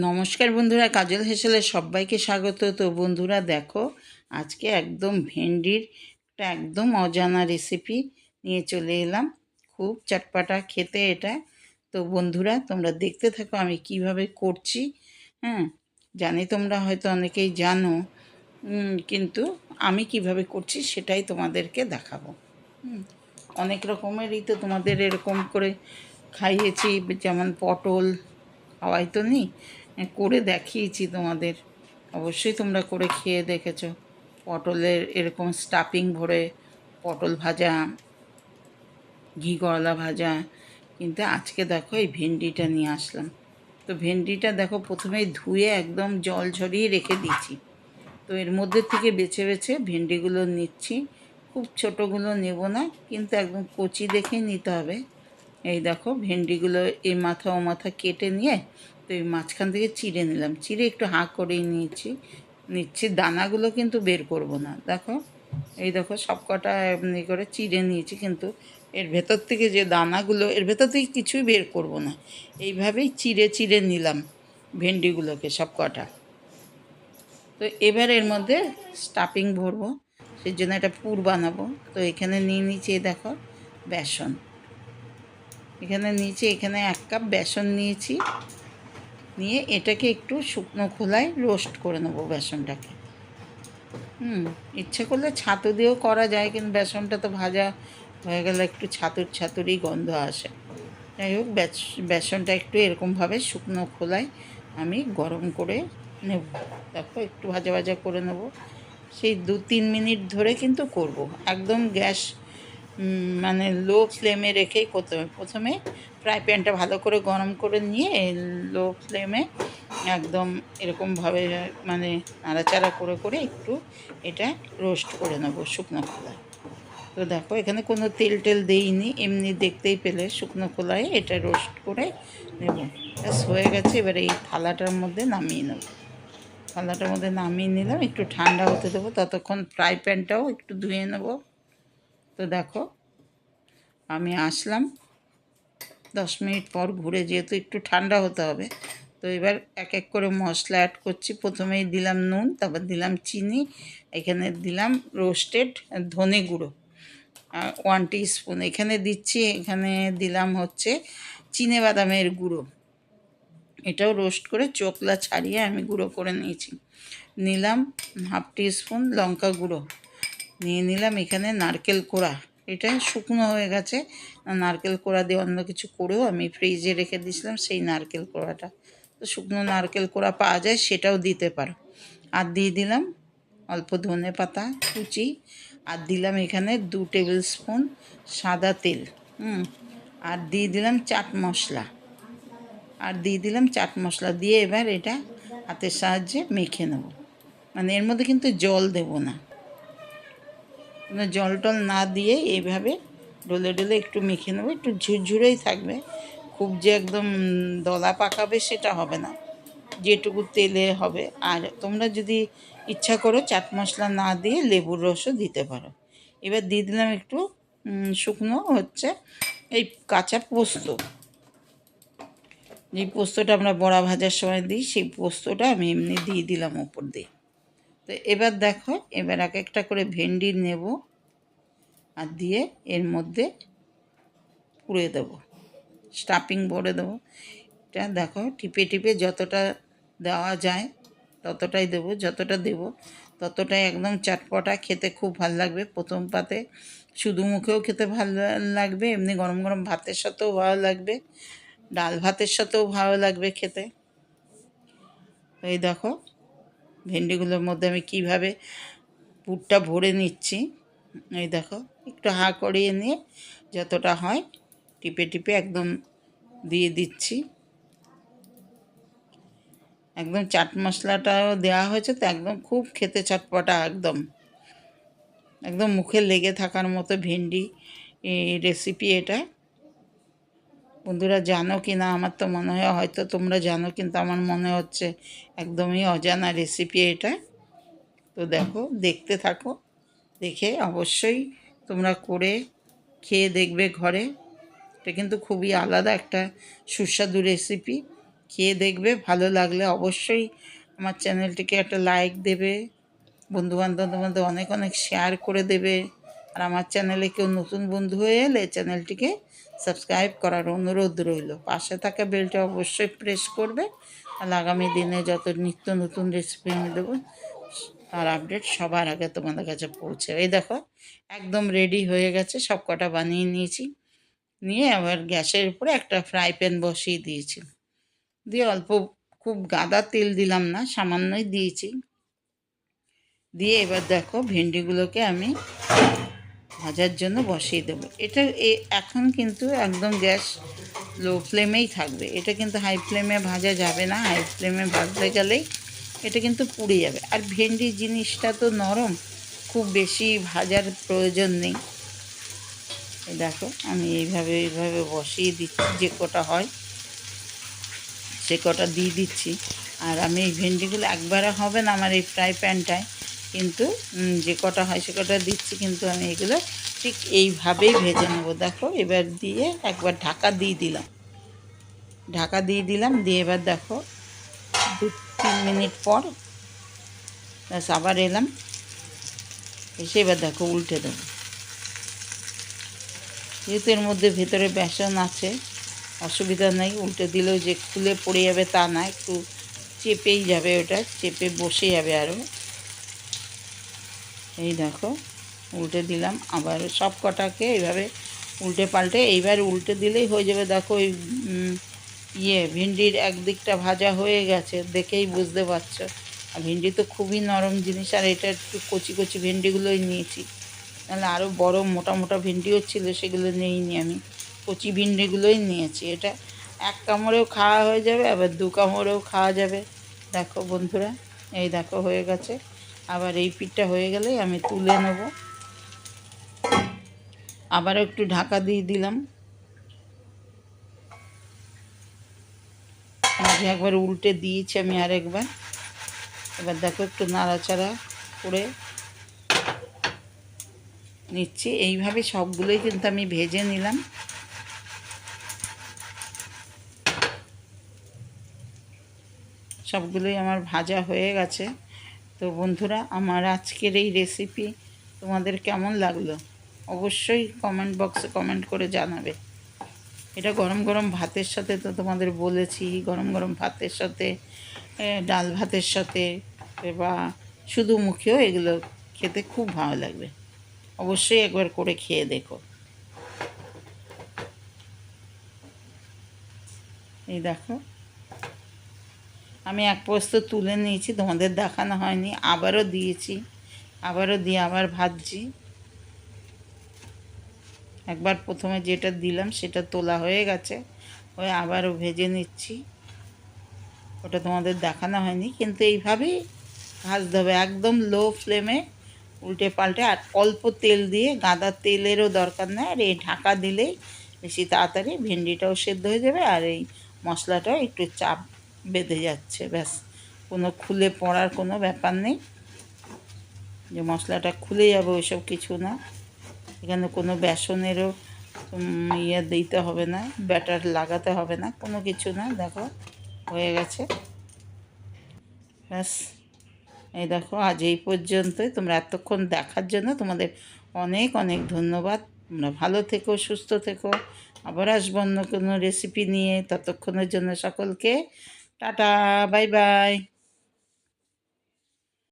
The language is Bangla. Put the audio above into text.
নমস্কার বন্ধুরা, কাজল হেসেলে সবাইকে স্বাগত। তো বন্ধুরা, দেখো, আজকে একদম ভেন্ডির একটা একদম অজানা রেসিপি নিয়ে চলে এলাম। খুব চটপাটা খেতে এটা। তো বন্ধুরা, তোমরা দেখতে থাকো আমি কীভাবে করছি। হ্যাঁ জানি তোমরা হয়তো অনেকেই জানো কিন্তু আমি কীভাবে করছি সেটাই তোমাদেরকে দেখাবো। অনেক রকমেরই তো তোমাদের এরকম করে খাইয়েছি, যেমন পটল খাওয়াই তো নি করে দেখিয়েছি তোমাদের। অবশ্যই তোমরা করে খেয়ে দেখেছ। পটলের এরকম স্টাফিং ভরে পটল ভাজা, ঘি করলা ভাজা। কিন্তু আজকে দেখো এই ভেন্ডিটা নিয়ে আসলাম। তো ভেন্ডিটা দেখো প্রথমেই ধুয়ে একদম জল ঝরিয়ে রেখে দিয়েছি। তো এর মধ্যে থেকে বেছে বেছে ভেন্ডিগুলো নিচ্ছি। খুব ছোটোগুলো নেব না, কিন্তু একদম কচি দেখে নিতে হবে। এই দেখো ভেন্ডিগুলো এই মাথা ও মাথা কেটে নিয়ে এই মাঝখান থেকে চিড়ে নিলাম। চিড়ে একটু হাঁ করেই নিয়েছি। নিচ্ছি, দানাগুলো কিন্তু বের করব না। দেখো, এই দেখো সব কটা এমনি করে চিড়ে নিয়েছি কিন্তু এর ভেতর থেকে যে দানাগুলো, এর ভেতর থেকে কিছুই বের করব না। এইভাবেই চিড়ে চিড়ে নিলাম ভেন্ডিগুলোকে সব কটা তো এবার এর মধ্যে স্টাফিং ভরবো, সেই জন্য একটা পুর বানাবো। তো এখানে নিয়ে নিচে দেখো, বেসন। এখানে নিচে এখানে এক কাপ বেসন নিয়েছি। নিয়ে এটাকে একটু শুকনো খোলায় রোস্ট করে নেব বেসনটাকে। হুম, ইচ্ছে করলে ছাতু দিয়েও করা যায়, কিন্তু বেসনটা তো ভাজা হয়ে গেলে একটু ছাতুর ছাতুরই গন্ধ আসে। যাই হোক, বেস- বেসনটা একটু এরকমভাবে শুকনো খোলায় আমি গরম করে নেব। দেখো, একটু ভাজা ভাজা করে নেব। সেই দু তিন মিনিট ধরে কিন্তু করব। একদম গ্যাস মানে লো ফ্লেমে রেখেই করতে হবে প্রথমে ফ্রাই প্যানটা ভালো করে গরম করে নিয়ে লো ফ্লেমে একদম এরকমভাবে মানে নাড়াচাড়া করে করে একটু এটা রোস্ট করে নেব শুকনো খোলায়। তো দেখো, এখানে কোনো তেল টেল দেইনি, এমনি দেখতেই পেলে শুকনো খোলায় এটা রোস্ট করে নেব। ব্যাস, হয়ে গেছে, এবার এই থালাটার মধ্যে নামিয়ে নেব। থালাটার মধ্যে নামিয়ে নিলাম, একটু ঠান্ডা হতে দেবো, ততক্ষণ ফ্রাই প্যানটাও একটু ধুয়ে নেব। তো দেখো, আমি আসলাম। দশ মিনিট পর ঘুরে যেহেতু একটু ঠান্ডা হতে হবে, তো এবার এক এক করে মশলা অ্যাড করছি। প্রথমেই দিলাম নুন, তারপর দিলাম চিনি, এখানে দিলাম রোস্টেড ধনে গুঁড়ো ওয়ান স্পুন এখানে দিচ্ছি, এখানে দিলাম হচ্ছে চিনে বাদামের গুঁড়ো। এটাও রোস্ট করে চোকলা ছাড়িয়ে আমি গুঁড়ো করে নিয়েছি। নিলাম হাফ স্পুন লঙ্কা গুঁড়ো। নিয়ে নিলাম। এখানে নারকেল কোড়া। এটা শুকনো হয়ে গেছে। নারকেল কোড়া দিয়ে অন্য কিছু করেও আমি ফ্রিজে রেখে দিয়েছিলাম সেই নারকেল কোড়াটা। তো শুকনো নারকেল কোড়া পাওয়া যায়, সেটাও দিতে পারো। আর দিয়ে দিলাম অল্প ধনে পাতা, কুচি। আর দিলাম এখানে দু টেবিল স্পুন সাদা তেল, হুম। আর দিয়ে দিলাম চাট মশলা। আর দিয়ে দিলাম চাট মশলা দিয়ে এবার এটা হাতের সাহায্যে মেখে নেব। মানে এর মধ্যে কিন্তু জল দেব না। জল টল না দিয়ে এইভাবে ডলে ডলে একটু মেখে নেব। একটু ঝুরঝুরেই থাকবে। খুব যে একদম দলা পাকাবে সেটা হবে না। যেটুকু তেলে হবে। আর তোমরা যদি ইচ্ছা করো চাট মশলা না দিয়ে লেবুর রসও দিতে পারো। এবার দিয়ে দিলাম একটু শুকনো হচ্ছে এই কাঁচা পোস্ত। যে পোস্তটা আমরা বড়া ভাজার সময় দিই, সেই পোস্তটা আমি এমনি দিয়ে দিলাম ওপর দিয়ে। তো এবার দেখো, এবার এক একটা করে ভেন্ডি নেব আর দিয়ে এর মধ্যে পুড়ে দেবো। স্টাফিং ভরে দেবো। এটা দেখো, টিপে টিপে যতটা দেওয়া যায় ততটাই দেবো, যতটা দেব ততটাই একদম চটপটা খেতে খুব ভালো লাগবে। প্রথম পাতে শুধু মুখেও খেতে ভালো লাগবে, এমনি গরম গরম ভাতের সাথেও ভালো লাগবে, ডাল ভাতের সাথেও ভালো লাগবে খেতে। এই দেখো ভেন্ডিগুলোর মধ্যে আমি কীভাবে পুরটা ভরে নিচ্ছি, এই দেখো, একটু হাঁ করিয়ে নিয়ে যতটা হয় টিপে টিপে একদম দিয়ে দিচ্ছি। একদম চাট মশলাটাও দেওয়া হয়েছে তো একদম খুব খেতে চটপটা একদম। একদম মুখে লেগে থাকার মতো ভেন্ডি রেসিপি এটা। বন্ধুরা, জানো কি না? আমার তো মনে হয়, হয়তো তোমরা জানো, কিন্তু আমার মনে হচ্ছে একদমই অজানা রেসিপি এটা। তো দেখো, দেখতে থাকো, দেখে অবশ্যই তোমরা করে খেয়ে দেখবে ঘরে। এটা কিন্তু খুবই আলাদা একটা সুস্বাদু রেসিপি খেয়ে দেখবে, ভালো লাগলে অবশ্যই আমার চ্যানেলটিকে একটা লাইক দেবে। বন্ধুবান্ধবদের মধ্যে অনেক অনেক শেয়ার করে দেবে। আর আমার চ্যানেলে কেউ নতুন বন্ধু হয়ে এলে চ্যানেলটিকে সাবস্ক্রাইব করার অনুরোধ রইল। পাশে থাকা বেলটা অবশ্যই প্রেস করবে। আর আগামী দিনে যত নিত্য নতুন রেসিপি আমি দেবো, তার আপডেট সবার আগে তোমাদের কাছে পৌঁছে। এই দেখো, একদম রেডি হয়ে গেছে, সব কটা বানিয়ে নিয়েছি। নিয়ে আবার গ্যাসের উপরে একটা ফ্রাই প্যান বসিয়ে দিয়েছি। দিয়ে অল্প, খুব গাদা তেল দিলাম না, সামান্যই দিয়েছি। দিয়ে এবার দেখো ভেন্ডিগুলোকে আমি ভাজার জন্য বসিয়ে দেবো। এটা এখন কিন্তু একদম গ্যাস লো ফ্লেমেই থাকবে। এটা কিন্তু হাই ফ্লেমে ভাজা যাবে না। হাই ফ্লেমে ভাজতে গেলেই এটা কিন্তু পুড়ে যাবে। আর ভেন্ডি জিনিসটা তো নরম, খুব বেশি ভাজার প্রয়োজন নেই। দেখো, আমি এইভাবে এইভাবে বসিয়ে দিচ্ছি, যে কটা হয় সে কটা দিয়ে দিচ্ছি। আর আমি এই ভেন্ডিগুলো একবারে হবে না আমার এই ফ্রাই প্যানটায় কিন্তু যে কটা হয় সে কটা দিচ্ছি কিন্তু আমি এগুলো ঠিক এইভাবেই ভেজে নেব। দেখো, এবার দিয়ে একবার ঢাকা দিয়ে দিলাম। ঢাকা দিয়ে দিলাম, দিয়ে এবার দেখো, দু তিন মিনিট পর আবার এলাম। এসে এবার দেখো উল্টে দেবো। যেহেতু এর মধ্যে ভেতরে বেসন আছে, অসুবিধা নেই, উল্টে দিলেও যে খুলে পড়ে যাবে তা না, একটু চেপেই যাবে ওটা, চেপে বসে যাবে আরও। এই দেখো, উল্টে দিলাম। আবার সব কটাকে এইভাবে উল্টে পাল্টে, এইবার উল্টে দিলেই হয়ে যাবে। দেখো ওই ইয়ে ভিন্ডির একদিকটা ভাজা হয়ে গেছে, দেখেই বুঝতে পারছ। আর ভিন্ডি তো খুবই নরম জিনিস, আর এটা একটু কচি কচি ভিন্ডিগুলোই নিয়েছি। নাহলে আরও বড় মোটা মোটা ভিন্ডিও ছিল, সেগুলো নিইনি আমি। কচি ভিন্ডিগুলোই নিয়েছি। এটা এক কামড়েও খাওয়া হয়ে যাবে, আবার দু কামড়েও খাওয়া যাবে। দেখো বন্ধুরা, এই দেখো হয়ে গেছে। আবার এই পিঠটা হয়ে গেলেই আমি তুলে নেব। আবারও একটু ঢাকা দিয়ে দিলাম। মাঝে একবার উল্টে দিয়েছি আমি আরেকবার। এবার দেখো একটু নাড়াচাড়া করে নিচ্ছি। এইভাবে সবগুলোই কিন্তু আমি ভেজে নিলাম। সবগুলোই আমার ভাজা হয়ে গেছে। তো বন্ধুরা, আমার আজকের এই রেসিপি তোমাদের কেমন লাগল? অবশ্যই কমেন্ট বক্সে কমেন্ট করে জানাবে। এটা গরম গরম ভাতের সাথে তো তোমাদের বলেছি, গরম গরম ভাতের সাথে ডাল ভাতের সাথে, বা শুধু মুখেও এগুলো খেতে খুব ভালো লাগবে। অবশ্যই একবার করে খেয়ে দেখো। এই দেখো। আমি এক পোস্ত তুলে নিয়েছি, তোমাদের দেখানো হয়নি, আবারও দিয়েছি, আবারও দিয়ে আবার ভাজছি। একবার প্রথমে যেটা দিলাম সেটা তোলা হয়ে গেছে, ওই আবারও ভেজে নিচ্ছি। ওটা তোমাদের দেখানো হয়নি, কিন্তু এইভাবেই ভাজতে হবে, একদম লো ফ্লেমে উল্টে পাল্টে, আর অল্প তেল দিয়ে গাঁদা তেলেরও দরকার নেই, আর এই ঢাকা দিলেই বেশি তাড়াতাড়ি ভেন্ডিটাও সেদ্ধ হয়ে যাবে, আর এই মশলাটাও একটু চাপ বেঁধে যাচ্ছে, ব্যাস। কোনো খুলে পড়ার কোনো ব্যাপার নেই। যে মশলাটা খুলে যাবে ওইসব কিছু না। এখানে কোনো বেসনেরও ইয়ে দিতে হবে না, ব্যাটার লাগাতে হবে না, কোনো কিছু না, দেখো, হয়ে গেছে। ব্যাস। এই দেখো, আজ এই পর্যন্তই। তোমরা এতক্ষণ দেখার জন্য তোমাদের অনেক অনেক ধন্যবাদ। তোমরা ভালো থেকো, সুস্থ থেকো। আবার আসব অন্য কোনো রেসিপি নিয়ে ততক্ষণের জন্য সকলকে। Tata bye bye